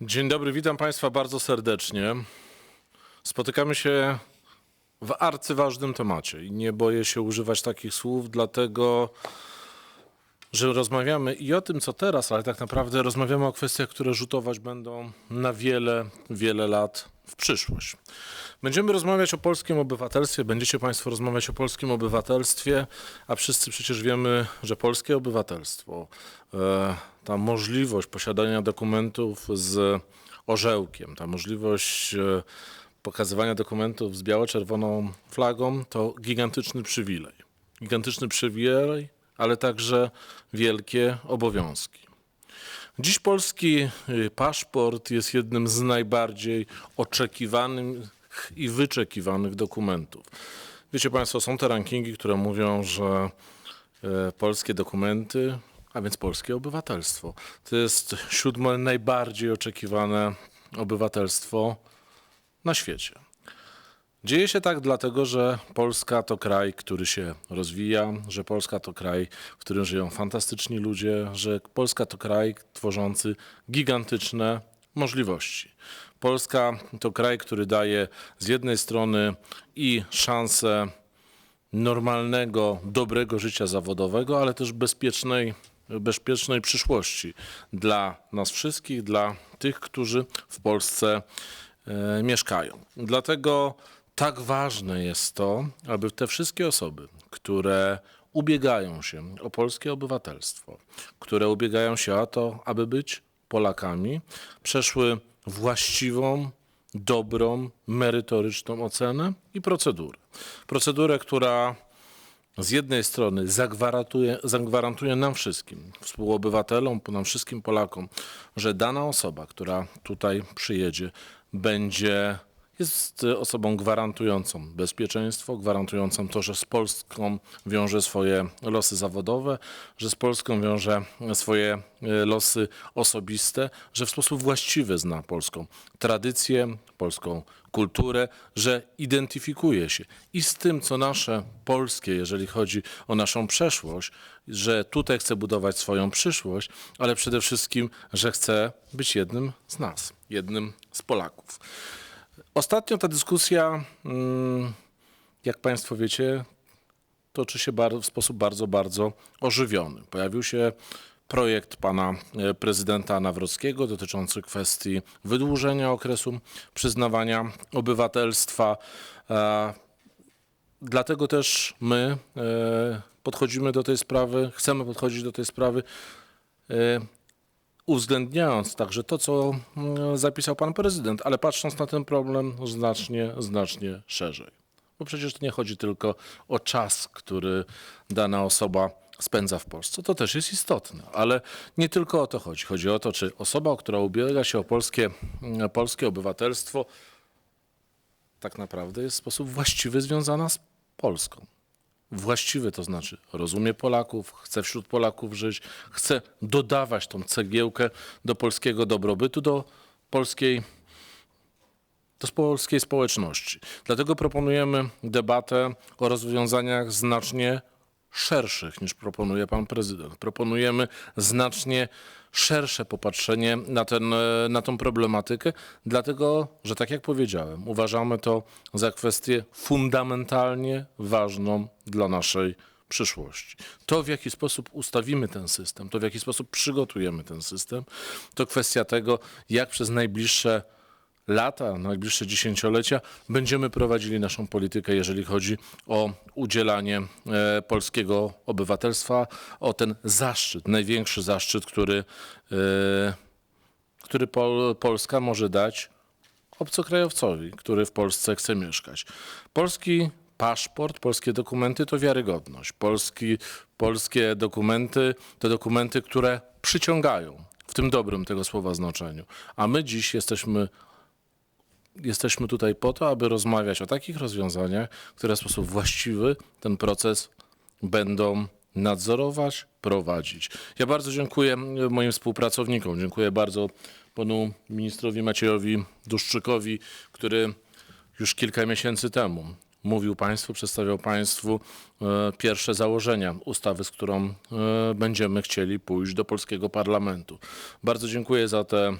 Dzień dobry, witam Państwa bardzo serdecznie. Spotykamy się w arcyważnym temacie i nie boję się używać takich słów, dlatego że rozmawiamy i o tym, co teraz, ale tak naprawdę rozmawiamy o kwestiach, które rzutować będą na wiele, wiele lat w przyszłość. Będziemy rozmawiać o polskim obywatelstwie, będziecie Państwo rozmawiać o polskim obywatelstwie, a wszyscy przecież wiemy, że polskie obywatelstwo, e, ta możliwość posiadania dokumentów z orzełkiem, ta możliwość e, pokazywania dokumentów z biało-czerwoną flagą, to gigantyczny przywilej. Gigantyczny przywilej, ale także wielkie obowiązki. Dziś polski y, paszport jest jednym z najbardziej oczekiwanych i wyczekiwanych dokumentów. Wiecie Państwo, są te rankingi, które mówią, że e, polskie dokumenty, a więc polskie obywatelstwo, to jest siódme najbardziej oczekiwane obywatelstwo na świecie. Dzieje się tak dlatego, że Polska to kraj, który się rozwija, że Polska to kraj, w którym żyją fantastyczni ludzie, że Polska to kraj tworzący gigantyczne możliwości. Polska to kraj, który daje z jednej strony i szansę normalnego, dobrego życia zawodowego, ale też bezpiecznej, bezpiecznej przyszłości dla nas wszystkich, dla tych, którzy w Polsce e, mieszkają. Dlatego tak ważne jest to, aby te wszystkie osoby, które ubiegają się o polskie obywatelstwo, które ubiegają się o to, aby być Polakami, przeszły właściwą, dobrą, merytoryczną ocenę i procedurę. Procedurę, która z jednej strony zagwarantuje, zagwarantuje nam wszystkim, współobywatelom, nam wszystkim Polakom, że dana osoba, która tutaj przyjedzie, będzie jest osobą gwarantującą bezpieczeństwo, gwarantującą to, że z Polską wiąże swoje losy zawodowe, że z Polską wiąże swoje y, losy osobiste, że w sposób właściwy zna polską tradycję, polską kulturę, że identyfikuje się i z tym, co nasze polskie, jeżeli chodzi o naszą przeszłość, że tutaj chce budować swoją przyszłość, ale przede wszystkim, że chce być jednym z nas, jednym z Polaków. Ostatnio ta dyskusja, mm, jak Państwo wiecie, toczy się w sposób bardzo, bardzo ożywiony. Pojawił się projekt pana e, prezydenta Nawrockiego dotyczący kwestii wydłużenia okresu przyznawania obywatelstwa. E, Dlatego też my e, podchodzimy do tej sprawy, chcemy podchodzić do tej sprawy uwzględniając także to, co mm, zapisał pan prezydent, ale patrząc na ten problem znacznie, znacznie szerzej. Bo przecież to nie chodzi tylko o czas, który dana osoba spędza w Polsce. To też jest istotne, ale nie tylko o to chodzi. Chodzi o to, czy osoba, która ubiega się o polskie, mm, polskie obywatelstwo, tak naprawdę jest w sposób właściwy związana z Polską. Właściwy to znaczy rozumie Polaków, chce wśród Polaków żyć, chce dodawać tą cegiełkę do polskiego dobrobytu, do polskiej, do polskiej społeczności. Dlatego proponujemy debatę o rozwiązaniach znacznie szerszych niż proponuje pan prezydent. Proponujemy znacznie szersze popatrzenie na, ten, e, na tą problematykę, dlatego że tak jak powiedziałem, uważamy to za kwestię fundamentalnie ważną dla naszej przyszłości. To, w jaki sposób ustawimy ten system, to, w jaki sposób przygotujemy ten system, to kwestia tego, jak przez najbliższe lata, najbliższe dziesięciolecia będziemy prowadzili naszą politykę, jeżeli chodzi o udzielanie e, polskiego obywatelstwa, o ten zaszczyt, największy zaszczyt, który, e, który Pol, Polska może dać obcokrajowcowi, który w Polsce chce mieszkać. Polski paszport, polskie dokumenty to wiarygodność. Polski, polskie dokumenty to dokumenty, które przyciągają w tym dobrym tego słowa znaczeniu. A my dziś jesteśmy jesteśmy tutaj po to, aby rozmawiać o takich rozwiązaniach, które w sposób właściwy ten proces będą nadzorować, prowadzić. Ja bardzo dziękuję moim współpracownikom. Dziękuję bardzo panu ministrowi Maciejowi Duszczykowi, który już kilka miesięcy temu mówił Państwu, przedstawiał Państwu e, pierwsze założenia ustawy, z którą e, będziemy chcieli pójść do polskiego parlamentu. Bardzo dziękuję za te e,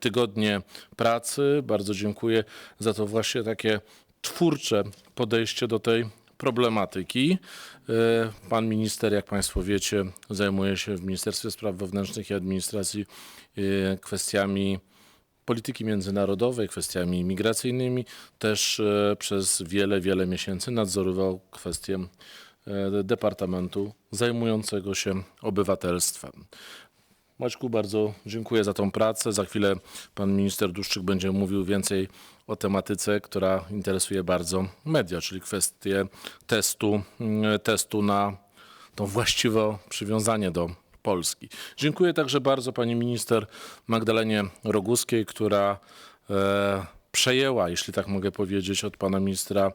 tygodnie pracy, bardzo dziękuję za to właśnie takie twórcze podejście do tej problematyki. Pan minister, jak Państwo wiecie, zajmuje się w Ministerstwie Spraw Wewnętrznych i Administracji kwestiami polityki międzynarodowej, kwestiami migracyjnymi. Też e, przez wiele, wiele miesięcy nadzorował kwestię e, Departamentu zajmującego się obywatelstwem. Maćku, bardzo dziękuję za tą pracę. Za chwilę pan minister Duszczyk będzie mówił więcej o tematyce, która interesuje bardzo media, czyli kwestię testu, mm, testu na to właściwe przywiązanie do Polski. Dziękuję także bardzo pani minister Magdalenie Roguskiej, która e, przejęła, jeśli tak mogę powiedzieć, od pana ministra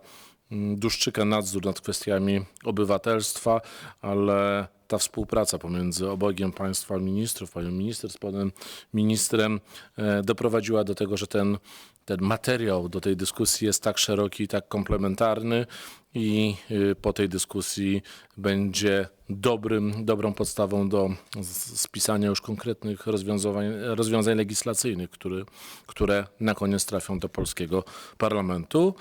Duszczyka nadzór nad kwestiami obywatelstwa, ale ta współpraca pomiędzy obojgiem państwa ministrów, panią minister z panem ministrem e, doprowadziła do tego, że ten, ten materiał do tej dyskusji jest tak szeroki i tak komplementarny i y, po tej dyskusji będzie dobrym, dobrą podstawą do spisania już konkretnych rozwiązań, rozwiązań legislacyjnych, które, które na koniec trafią do polskiego parlamentu.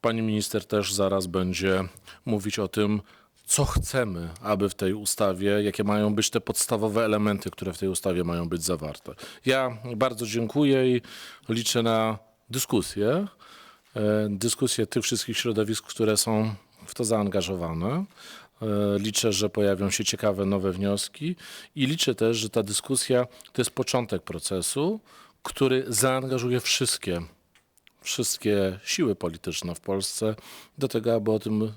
Pani minister też zaraz będzie mówić o tym, co chcemy, aby w tej ustawie, jakie mają być te podstawowe elementy, które w tej ustawie mają być zawarte. Ja bardzo dziękuję i liczę na dyskusję, e, dyskusję tych wszystkich środowisk, które są w to zaangażowane. E, Liczę, że pojawią się ciekawe nowe wnioski i liczę też, że ta dyskusja to jest początek procesu, który zaangażuje wszystkie wszystkie siły polityczne w Polsce do tego, aby o tym,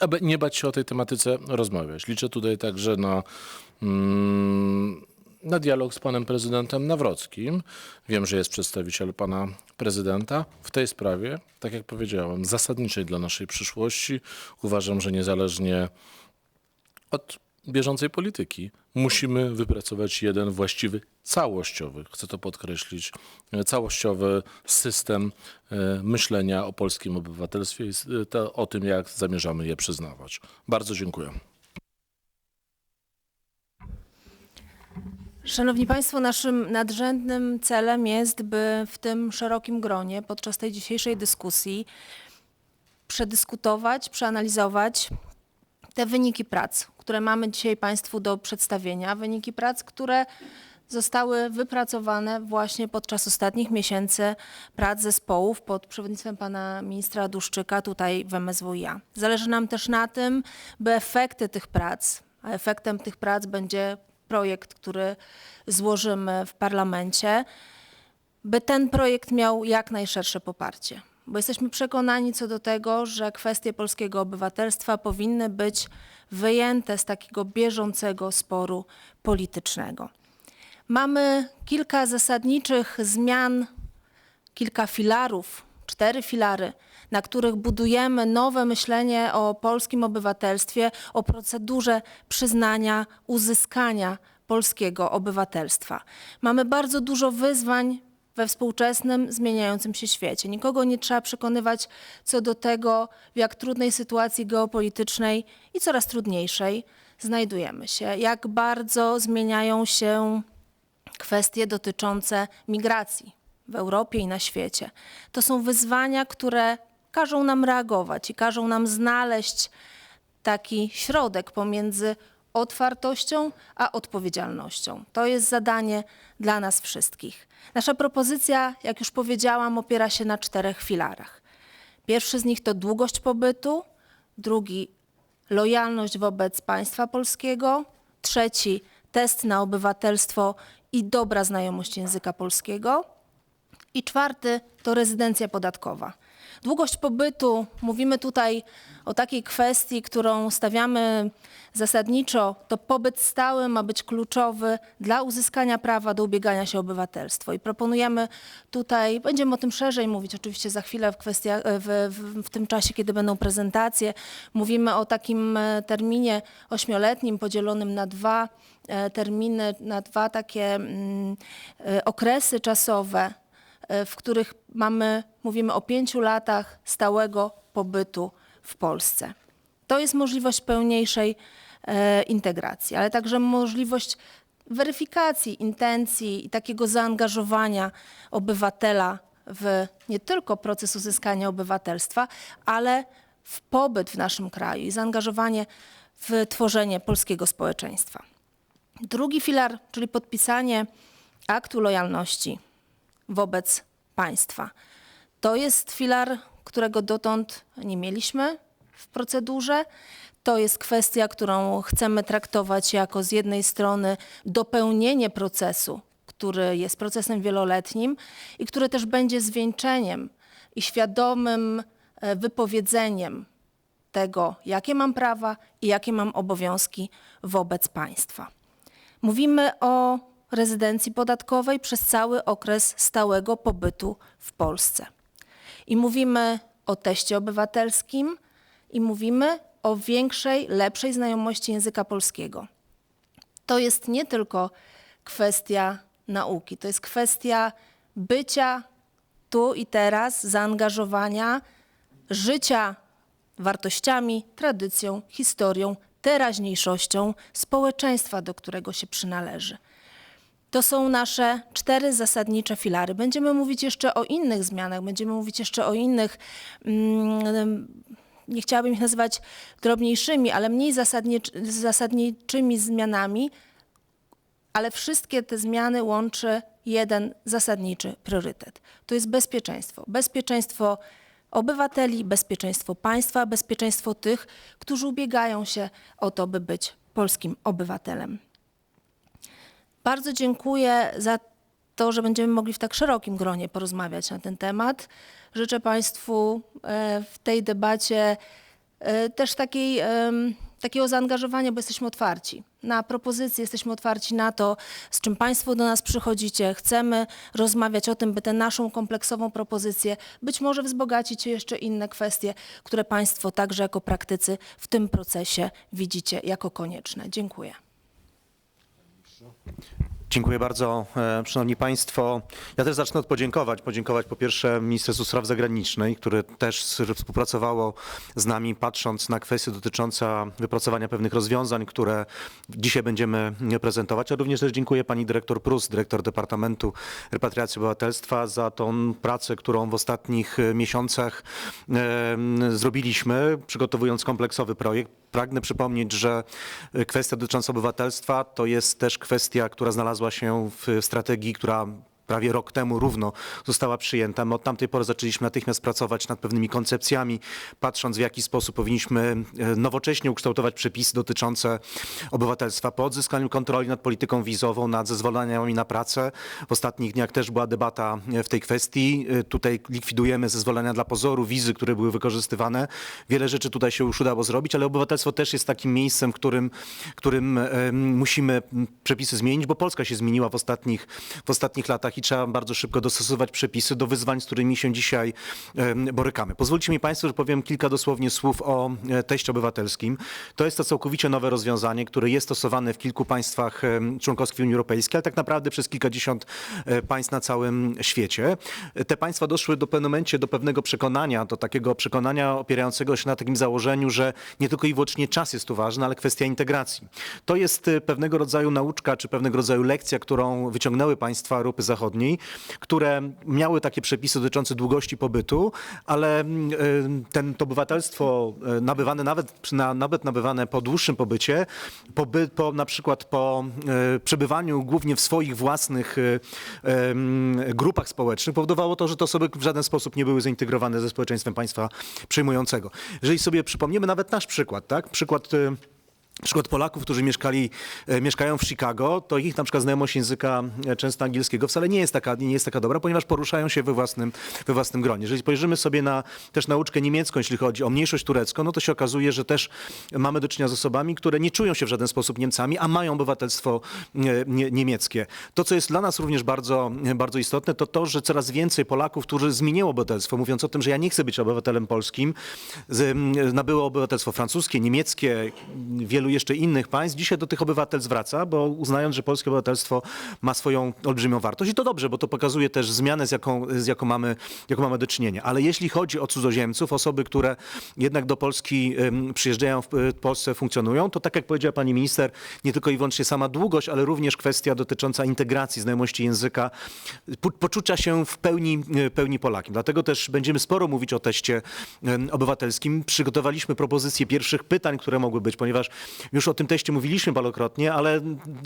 aby nie bać się o tej tematyce rozmawiać. Liczę tutaj także na, mm, na dialog z panem prezydentem Nawrockim. Wiem, że jest przedstawiciel pana prezydenta w tej sprawie, tak jak powiedziałem, zasadniczej dla naszej przyszłości. Uważam, że niezależnie od bieżącej polityki musimy wypracować jeden właściwy, całościowy, chcę to podkreślić, e, całościowy system e, myślenia o polskim obywatelstwie i e, o tym, jak zamierzamy je przyznawać. Bardzo dziękuję. Szanowni Państwo, naszym nadrzędnym celem jest, by w tym szerokim gronie podczas tej dzisiejszej dyskusji przedyskutować, przeanalizować te wyniki prac, które mamy dzisiaj Państwu do przedstawienia. Wyniki prac, które zostały wypracowane właśnie podczas ostatnich miesięcy prac zespołów pod przewodnictwem pana ministra Duszczyka tutaj w MSWiA. Zależy nam też na tym, by efekty tych prac, a efektem tych prac będzie projekt, który złożymy w parlamencie, by ten projekt miał jak najszersze poparcie. Bo jesteśmy przekonani co do tego, że kwestie polskiego obywatelstwa powinny być wyjęte z takiego bieżącego sporu politycznego. Mamy kilka zasadniczych zmian, kilka filarów, cztery filary, na których budujemy nowe myślenie o polskim obywatelstwie, o procedurze przyznania, uzyskania polskiego obywatelstwa. Mamy bardzo dużo wyzwań we współczesnym, zmieniającym się świecie. Nikogo nie trzeba przekonywać co do tego, w jak trudnej sytuacji geopolitycznej i coraz trudniejszej znajdujemy się, jak bardzo zmieniają się kwestie dotyczące migracji w Europie i na świecie. To są wyzwania, które każą nam reagować i każą nam znaleźć taki środek pomiędzy otwartością a odpowiedzialnością. To jest zadanie dla nas wszystkich. Nasza propozycja, jak już powiedziałam, opiera się na czterech filarach. Pierwszy z nich to długość pobytu, drugi lojalność wobec państwa polskiego, trzeci test na obywatelstwo i dobra znajomość języka polskiego i czwarty to rezydencja podatkowa. Długość pobytu, mówimy tutaj o takiej kwestii, którą stawiamy zasadniczo, to pobyt stały ma być kluczowy dla uzyskania prawa do ubiegania się o obywatelstwo. I proponujemy tutaj, będziemy o tym szerzej mówić oczywiście za chwilę w, kwestiach, w, w, w tym czasie, kiedy będą prezentacje. Mówimy o takim e, terminie ośmioletnim podzielonym na dwa e, terminy, na dwa takie mm, e, okresy czasowe e, w których mamy, mówimy o pięciu latach stałego pobytu w Polsce. To jest możliwość pełniejszej e, integracji, ale także możliwość weryfikacji intencji i takiego zaangażowania obywatela w nie tylko proces uzyskania obywatelstwa, ale w pobyt w naszym kraju i zaangażowanie w tworzenie polskiego społeczeństwa. Drugi filar, czyli podpisanie aktu lojalności wobec państwa. To jest filar, którego dotąd nie mieliśmy w procedurze. To jest kwestia, którą chcemy traktować jako z jednej strony dopełnienie procesu, który jest procesem wieloletnim i który też będzie zwieńczeniem i świadomym e, wypowiedzeniem tego, jakie mam prawa i jakie mam obowiązki wobec państwa. Mówimy o rezydencji podatkowej przez cały okres stałego pobytu w Polsce. I mówimy o teście obywatelskim i mówimy o większej, lepszej znajomości języka polskiego. To jest nie tylko kwestia nauki, to jest kwestia bycia tu i teraz, zaangażowania, życia wartościami, tradycją, historią, teraźniejszością społeczeństwa, do którego się przynależy. To są nasze cztery zasadnicze filary. Będziemy mówić jeszcze o innych zmianach, będziemy mówić jeszcze o innych, mm, nie chciałabym ich nazywać drobniejszymi, ale mniej zasadnicz- zasadniczymi zmianami, ale wszystkie te zmiany łączy jeden zasadniczy priorytet. To jest bezpieczeństwo. Bezpieczeństwo obywateli, bezpieczeństwo państwa, bezpieczeństwo tych, którzy ubiegają się o to, by być polskim obywatelem. Bardzo dziękuję za to, że będziemy mogli w tak szerokim gronie porozmawiać na ten temat. Życzę Państwu e, w tej debacie e, też takiej, takiego zaangażowania, bo jesteśmy otwarci na propozycje, jesteśmy otwarci na to, z czym Państwo do nas przychodzicie. Chcemy rozmawiać o tym, by tę naszą kompleksową propozycję być może wzbogacić jeszcze inne kwestie, które Państwo także jako praktycy w tym procesie widzicie jako konieczne. Dziękuję. so. Dziękuję bardzo, e, szanowni państwo. Ja też zacznę od podziękować. Podziękować po pierwsze Ministerstwu Spraw Zagranicznych, które też współpracowało z nami, patrząc na kwestie dotyczące wypracowania pewnych rozwiązań, które dzisiaj będziemy prezentować. A również też dziękuję pani dyrektor Prus, dyrektor Departamentu Repatriacji Obywatelstwa za tą pracę, którą w ostatnich e, miesiącach e, zrobiliśmy, przygotowując kompleksowy projekt. Pragnę przypomnieć, że e, kwestia dotycząca obywatelstwa to jest też kwestia, która znalazła się w strategii, która prawie rok temu równo została przyjęta. My od tamtej pory zaczęliśmy natychmiast pracować nad pewnymi koncepcjami, patrząc w jaki sposób powinniśmy e, nowocześnie ukształtować przepisy dotyczące obywatelstwa po odzyskaniu kontroli nad polityką wizową, nad zezwoleniami na pracę. W ostatnich dniach też była debata e, w tej kwestii. E, Tutaj likwidujemy zezwolenia dla pozoru, wizy, które były wykorzystywane. Wiele rzeczy tutaj się już udało zrobić, ale obywatelstwo też jest takim miejscem, w którym, którym musimy przepisy zmienić, bo Polska się zmieniła w ostatnich, w ostatnich latach i trzeba bardzo szybko dostosować przepisy do wyzwań, z którymi się dzisiaj borykamy. Pozwólcie mi Państwo, że powiem kilka dosłownie słów o e, teście obywatelskim. To jest to całkowicie nowe rozwiązanie, które jest stosowane w kilku państwach członkowskich Unii Europejskiej, ale tak naprawdę przez kilkadziesiąt e, państw na całym świecie. Te państwa doszły do pewnym momencie do pewnego przekonania, do takiego przekonania opierającego się na takim założeniu, że nie tylko i wyłącznie czas jest tu ważny, ale kwestia integracji. To jest e, pewnego rodzaju nauczka, czy pewnego rodzaju lekcja, którą wyciągnęły państwa Europy Zachodniej, które miały takie przepisy dotyczące długości pobytu, ale mm, e, ten, to obywatelstwo e, nabywane nawet, na, nawet nabywane po dłuższym pobycie, poby, po, na przykład po e, przebywaniu głównie w swoich własnych em, grupach społecznych, powodowało to, że te osoby w żaden sposób nie były zintegrowane ze społeczeństwem państwa przyjmującego. Jeżeli sobie przypomniemy nawet nasz przykład, tak? Przykład Przykład Polaków, którzy mieszkali, e, mieszkają w Chicago, to ich na przykład znajomość języka e, często angielskiego wcale nie jest taka, nie jest taka dobra, ponieważ poruszają się we własnym, we własnym gronie. Jeżeli spojrzymy sobie na też nauczkę niemiecką, jeśli chodzi o mniejszość turecką, no to się okazuje, że też mamy do czynienia z osobami, które nie czują się w żaden sposób Niemcami, a mają obywatelstwo e, nie, niemieckie. To, co jest dla nas również bardzo, bardzo istotne, to to, że coraz więcej Polaków, którzy zmieniło obywatelstwo, mówiąc o tym, że ja nie chcę być obywatelem polskim, nabyło obywatelstwo francuskie, niemieckie, wielu wielu jeszcze innych państw, dzisiaj do tych obywatelstw wraca, bo uznając, że polskie obywatelstwo ma swoją olbrzymią wartość i to dobrze, bo to pokazuje też zmianę, z jaką, z jaką, mamy, jaką mamy do czynienia. Ale jeśli chodzi o cudzoziemców, osoby, które jednak do Polski przyjeżdżają, w Polsce funkcjonują, to tak jak powiedziała pani minister, nie tylko i wyłącznie sama długość, ale również kwestia dotycząca integracji, znajomości języka, poczucia się w pełni, e, pełni Polakiem. Dlatego też będziemy sporo mówić o teście obywatelskim. Przygotowaliśmy propozycje pierwszych pytań, które mogły być, ponieważ już o tym teście mówiliśmy parokrotnie, ale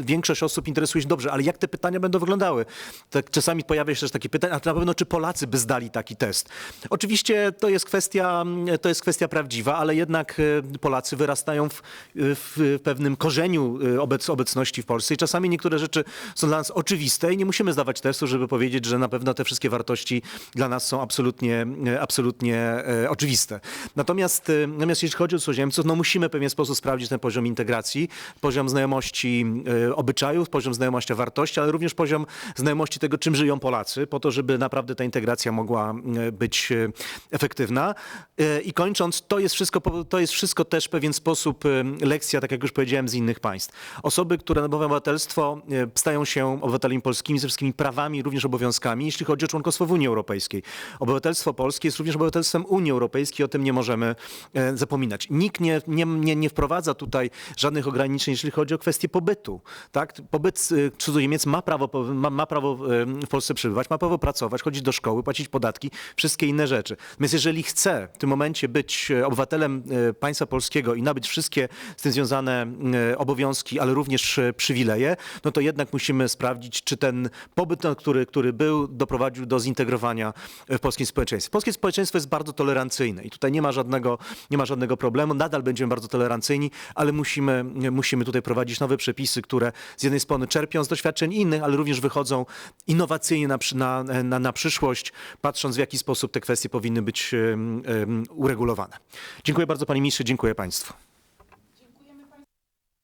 większość osób interesuje się dobrze, ale jak te pytania będą wyglądały? Tak czasami pojawia się też takie pytanie, a na pewno czy Polacy by zdali taki test? Oczywiście to jest kwestia, to jest kwestia prawdziwa, ale jednak e, Polacy wyrastają w, w pewnym korzeniu e, obec, obecności w Polsce i czasami niektóre rzeczy są dla nas oczywiste i nie musimy zdawać testu, żeby powiedzieć, że na pewno te wszystkie wartości dla nas są absolutnie, e, absolutnie oczywiste. Natomiast, natomiast jeśli chodzi o cudzoziemców, no musimy w pewien sposób sprawdzić ten poziom integracji, poziom znajomości e, obyczajów, poziom znajomości wartości, ale również poziom znajomości tego, czym żyją Polacy, po to, żeby naprawdę ta integracja mogła e, być e, efektywna. I kończąc, to jest wszystko, to jest wszystko też w pewien sposób lekcja, tak jak już powiedziałem, z innych państw. Osoby, które nabywają obywatelstwo, stają się obywatelami polskimi ze wszystkimi prawami, również obowiązkami, jeśli chodzi o członkostwo w Unii Europejskiej. Obywatelstwo polskie jest również obywatelstwem Unii Europejskiej, o tym nie możemy zapominać. Nikt nie, nie, nie, nie wprowadza tutaj żadnych ograniczeń, jeśli chodzi o kwestię pobytu. Tak? Pobyt e, cudzoziemiec ma prawo, ma, ma prawo e, w Polsce przebywać, ma prawo pracować, chodzić do szkoły, płacić podatki, wszystkie inne rzeczy. Natomiast jeżeli chce w tym momencie być e, obywatelem państwa polskiego i nabyć wszystkie z tym związane obowiązki, ale również przywileje, no to jednak musimy sprawdzić, czy ten pobyt, który, który był, doprowadził do zintegrowania w polskim społeczeństwie. Polskie społeczeństwo jest bardzo tolerancyjne i tutaj nie ma żadnego, nie ma żadnego problemu. Nadal będziemy bardzo tolerancyjni, ale musimy, musimy tutaj prowadzić nowe przepisy, które z jednej strony czerpią z doświadczeń innych, ale również wychodzą innowacyjnie na, na, na, na przyszłość, patrząc w jaki sposób te kwestie powinny być uregulowane. Dziękuję bardzo panie ministrze, dziękuję państwu.